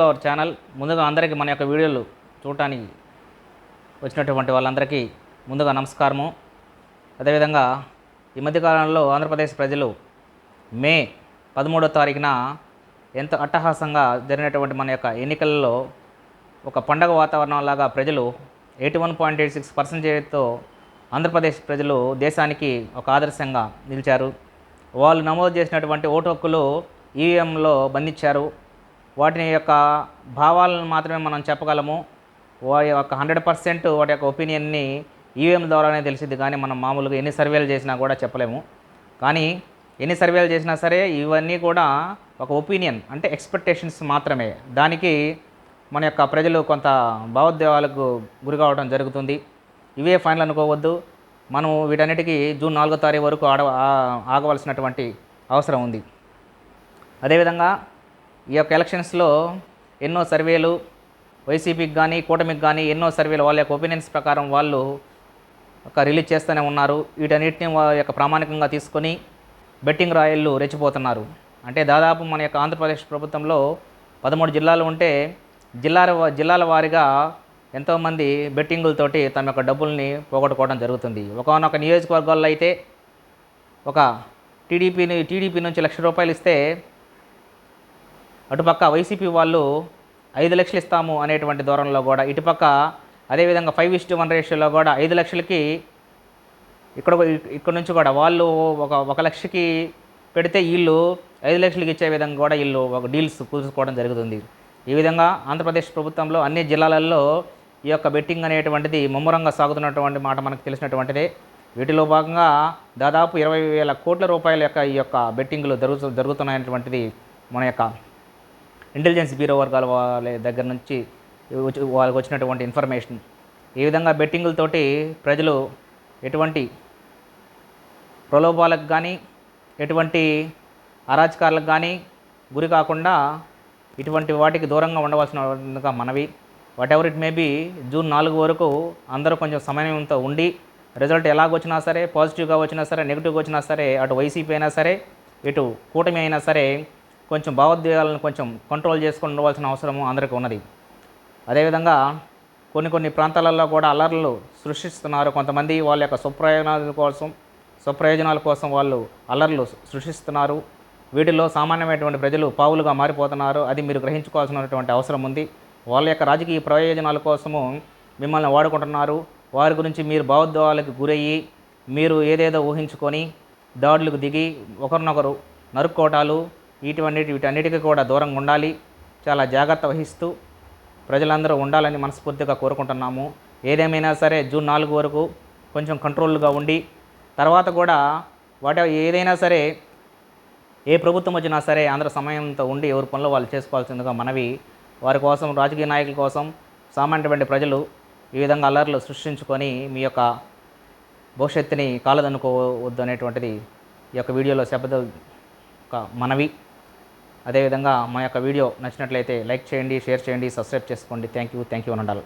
Our channel ముందుగా అందరికీ మన యొక్క వీడియోలు చూడటానికి వచ్చినటువంటి వాళ్ళందరికీ ముందుగా నమస్కారము. అదేవిధంగా ఈ మధ్యకాలంలో ఆంధ్రప్రదేశ్ ప్రజలు మే పదమూడో తారీఖున ఎంత అట్టహాసంగా జరిగినటువంటి మన యొక్క ఎన్నికల్లో ఒక పండగ వాతావరణంలాగా ప్రజలు eighty one point eight six పర్సెంటేజ్తో Andhra Pradesh ప్రజలు దేశానికి ఒక ఆదర్శంగా నిలిచారు. వాళ్ళు నమోదు చేసినటువంటి ఓటు హక్కులు ఈవీఎంలో బంధించారు. వాటిని యొక్క భావాలను మాత్రమే మనం చెప్పగలము. వారి యొక్క హండ్రెడ్ పర్సెంట్ వాటి యొక్క ఒపీనియన్ని ఈవీఎం ద్వారానే తెలిసింది కానీ మనం మామూలుగా ఎన్ని సర్వేలు చేసినా కూడా చెప్పలేము. కానీ ఎన్ని సర్వేలు చేసినా సరే ఇవన్నీ కూడా ఒక ఒపీనియన్ అంటే ఎక్స్పెక్టేషన్స్ మాత్రమే. దానికి మన యొక్క ప్రజలు కొంత భావోద్వేగాలకు గురి కావడం జరుగుతుంది. ఇవే ఫైనల్ అనుకోవద్దు. మనం వీటన్నిటికీ జూన్ నాలుగో తారీఖు వరకు ఆడ ఆగవలసినటువంటి అవసరం ఉంది. అదేవిధంగా ఈ యొక్క ఎలక్షన్స్లో ఎన్నో సర్వేలు వైసీపీకి కానీ కూటమికి కానీ ఎన్నో సర్వేలు వాళ్ళ యొక్క ఒపీనియన్స్ ప్రకారం వాళ్ళు ఒక రిలీజ్ చేస్తూనే ఉన్నారు. వీటన్నిటిని వారి యొక్క ప్రామాణికంగా తీసుకొని బెట్టింగ్ రాయళ్ళు రెచ్చిపోతున్నారు. అంటే దాదాపు మన యొక్క ఆంధ్రప్రదేశ్ ప్రభుత్వంలో పదమూడు జిల్లాలు ఉంటే జిల్లాల జిల్లాల వారీగా ఎంతోమంది బెట్టింగులతోటి తమ యొక్క డబ్బుల్ని పోగొట్టుకోవడం జరుగుతుంది. ఒకనొక నియోజకవర్గాల్లో అయితే ఒక టీడీపీని టీడీపీ నుంచి లక్ష రూపాయలు ఇస్తే అటుపక్క వైసీపీ వాళ్ళు ఐదు లక్షలు ఇస్తాము అనేటువంటి దూరంలో కూడా ఇటుపక్క అదేవిధంగా ఫైవ్ ఇస్టు వన్ రేషియోలో కూడా ఐదు లక్షలకి ఇక్కడ ఇక్కడ నుంచి కూడా వాళ్ళు ఒక ఒక లక్షకి పెడితే వీళ్ళు ఐదు లక్షలకి ఇచ్చే విధంగా కూడా వీళ్ళు ఒక డీల్స్ కూర్చుకోవడం జరుగుతుంది. ఈ విధంగా ఆంధ్రప్రదేశ్ ప్రభుత్వంలో అన్ని జిల్లాలలో ఈ యొక్క బెట్టింగ్ అనేటువంటిది ముమ్మరంగా సాగుతున్నటువంటి మాట మనకు తెలిసినటువంటిదే. వీటిలో భాగంగా దాదాపు ఇరవై వేల కోట్ల రూపాయల యొక్క ఈ యొక్క బెట్టింగ్లు జరుగుతు జరుగుతున్నాయనేటువంటిది మన యొక్క ఇంటెలిజెన్స్ బ్యూరో వర్గాల వాళ్ళ దగ్గర నుంచి వాళ్ళకి వచ్చినటువంటి ఇన్ఫర్మేషన్. ఈ విధంగా బెట్టింగులతోటి ప్రజలు ఎటువంటి ప్రలోభాలకు కానీ ఎటువంటి అరాచకాలకు కానీ గురి కాకుండా ఇటువంటి వాటికి దూరంగా ఉండవలసిన మనవి. Whatever it may be June నాలుగు వరకు అందరూ కొంచెం సమయంతో ఉండి రిజల్ట్ ఎలాగొచ్చినా సరే పాజిటివ్గా వచ్చినా సరే నెగిటివ్గా వచ్చినా సరే అటు వైసీపీ అయినా సరే ఇటు కూటమి అయినా సరే కొంచెం భావోద్వేగాలను కొంచెం కంట్రోల్ చేసుకుని ఉండవలసిన అవసరము అందరికీ ఉన్నది. అదేవిధంగా కొన్ని కొన్ని ప్రాంతాలలో కూడా అల్లర్లు సృష్టిస్తున్నారు. కొంతమంది వాళ్ళ యొక్క స్వప్రయోజనాల కోసం స్వప్రయోజనాల కోసం వాళ్ళు అల్లర్లు సృష్టిస్తున్నారు. వీటిలో సామాన్యమైనటువంటి ప్రజలు పావులుగా మారిపోతున్నారు. అది మీరు గ్రహించుకోవాల్సినటువంటి అవసరం ఉంది. వాళ్ళ యొక్క రాజకీయ ప్రయోజనాల కోసము మిమ్మల్ని వాడుకుంటున్నారు. వారి గురించి మీరు భావోద్వేగాలకు గురయ్యి మీరు ఏదేదో ఊహించుకొని దాడులకు దిగి ఒకరినొకరు నరుక్కోటాలు వీటివన్నిటి వీటన్నిటికీ కూడా దూరంగా ఉండాలి. చాలా జాగ్రత్త వహిస్తూ ప్రజలందరూ ఉండాలని మనస్ఫూర్తిగా కోరుకుంటున్నాము. ఏదేమైనా సరే జూన్ నాలుగు వరకు కొంచెం కంట్రోల్గా ఉండి తర్వాత కూడా వాటి ఏదైనా సరే ఏ ప్రభుత్వం వచ్చినా సరే ఆంధ్ర సమయంతో ఉండి ఎవరి పనులు వాళ్ళు చేసుకోవాల్సిందిగా మనవి. వారి కోసం రాజకీయ నాయకుల కోసం సామాన్యటువంటి ప్రజలు ఈ విధంగా అల్లర్లు సృష్టించుకొని మీ యొక్క భవిష్యత్తుని కాలదనుకోవద్దు అనేటువంటిది ఈ యొక్క వీడియోలో శబ్ద ఒక మనవి. అదేవిధంగా మా యొక్క వీడియో నచ్చినట్లయితే లైక్ చేయండి షేర్ చేయండి సబ్స్క్రైబ్ చేసుకోండి. థ్యాంక్ యూ థ్యాంక్ యూ అని ఉండాలి.